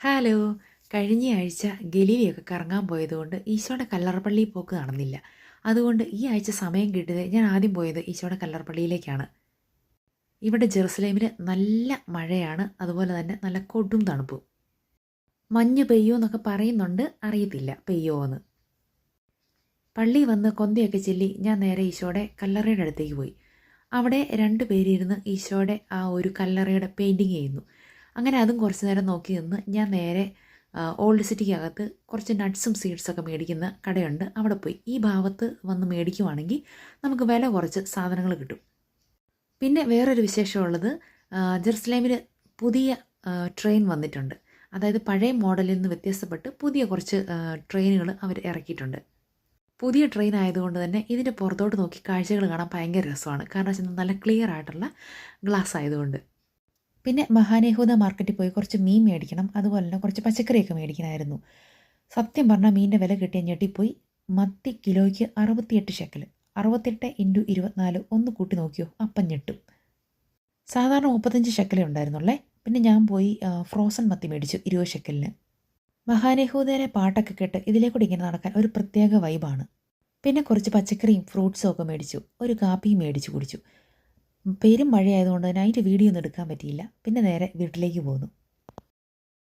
Hello. കഴിഞ്ഞ ആഴ്ച ഗലീലിയൊക്കെ കറങ്ങാൻ പോയതുകൊണ്ട് ഈശോയുടെ കല്ലറപ്പള്ളിയിൽ പോക്ക് നടന്നില്ല. അതുകൊണ്ട് ഈ ആഴ്ച സമയം കിട്ടിയത് ഞാൻ ആദ്യം പോയത് ഈശോയുടെ കല്ലറപ്പള്ളിയിലേക്കാണ്. ഇവിടെ ജെറുസലേമിൽ നല്ല മഴയാണ് അതുപോലെ തന്നെ നല്ല കൊടും തണുപ്പും. മഞ്ഞ് പെയ്യോ എന്നൊക്കെ പറയുന്നുണ്ട് അറിയത്തില്ല പെയ്യോ എന്ന്. പള്ളി വന്ന് കൊന്തയൊക്കെ ചെല്ലി ഞാൻ നേരെ ഈശോയുടെ കല്ലറയുടെ അടുത്തേക്ക് പോയി. അവിടെ രണ്ട് പേരിരുന്ന് ഈശോയുടെ ആ ഒരു കല്ലറയുടെ പെയിന്റിങ് ചെയ്യുന്നു. അങ്ങനെ അതും കുറച്ച് നേരം നോക്കി നിന്ന് ഞാൻ നേരെ ഓൾഡ് സിറ്റിക്കകത്ത് കുറച്ച് നട്ട്സും സീഡ്സൊക്കെ മേടിക്കുന്ന കടയുണ്ട്. അവിടെ പോയി. ഈ ഭാഗത്ത് വന്ന് മേടിക്കുവാണെങ്കിൽ നമുക്ക് വില കുറച്ച് സാധനങ്ങൾ കിട്ടും. പിന്നെ വേറൊരു വിശേഷമുള്ളത് ജെറുസലേമിൽ പുതിയ ട്രെയിൻ വന്നിട്ടുണ്ട്. അതായത് പഴയ മോഡലിൽ നിന്ന് വ്യത്യസ്തപ്പെട്ട് പുതിയ കുറച്ച് ട്രെയിനുകൾ അവർ ഇറക്കിയിട്ടുണ്ട്. പുതിയ ട്രെയിൻ ആയതുകൊണ്ട് തന്നെ ഇതിന്റെ പുറത്തോട്ട് നോക്കി കാഴ്ചകൾ കാണാൻ ഭയങ്കര രസമാണ്. കാരണം വെച്ചാൽ നല്ല ക്ലിയർ ആയിട്ടുള്ള ഗ്ലാസ് ആയതുകൊണ്ട്. പിന്നെ മഹാനേഹൂദ മാർക്കറ്റിൽ പോയി കുറച്ച് മീൻ മേടിക്കണം. അതുപോലെ തന്നെ കുറച്ച് പച്ചക്കറിയൊക്കെ മേടിക്കണമായിരുന്നു. സത്യം പറഞ്ഞാൽ മീനിന്റെ വില കിട്ടിയ ഞെട്ടിപ്പോയി. മത്തി കിലോയ്ക്ക് അറുപത്തിയെട്ട് ഷെക്കൽ അറുപത്തെട്ട് ഇന്റു ഇരുപത്തിനാല് ഒന്ന് കൂട്ടി നോക്കിയോ? അപ്പം ഞെട്ടും. സാധാരണ മുപ്പത്തഞ്ച് ഷെക്കലേ ഉണ്ടായിരുന്നുള്ളേ. പിന്നെ ഞാൻ പോയി ഫ്രോസൺ മത്തി മേടിച്ചു ഇരുപത് ഷെക്കലിന് മഹാനേഹൂദേനെ പാട്ടൊക്കെ കേട്ട് ഇതിലേക്കൂടി ഇങ്ങനെ നടക്കാൻ ഒരു പ്രത്യേക വൈബാണ് പിന്നെ കുറച്ച് പച്ചക്കറിയും ഫ്രൂട്ട്സും ഒക്കെ മേടിച്ചു. ഒരു കാപ്പിയും മേടിച്ചു കുടിച്ചു. പേരും മഴയായതുകൊണ്ട് അതിന്റെ വീഡിയോ ഒന്നും എടുക്കാൻ പറ്റിയില്ല. പിന്നെ നേരെ വീട്ടിലേക്ക് പോന്നു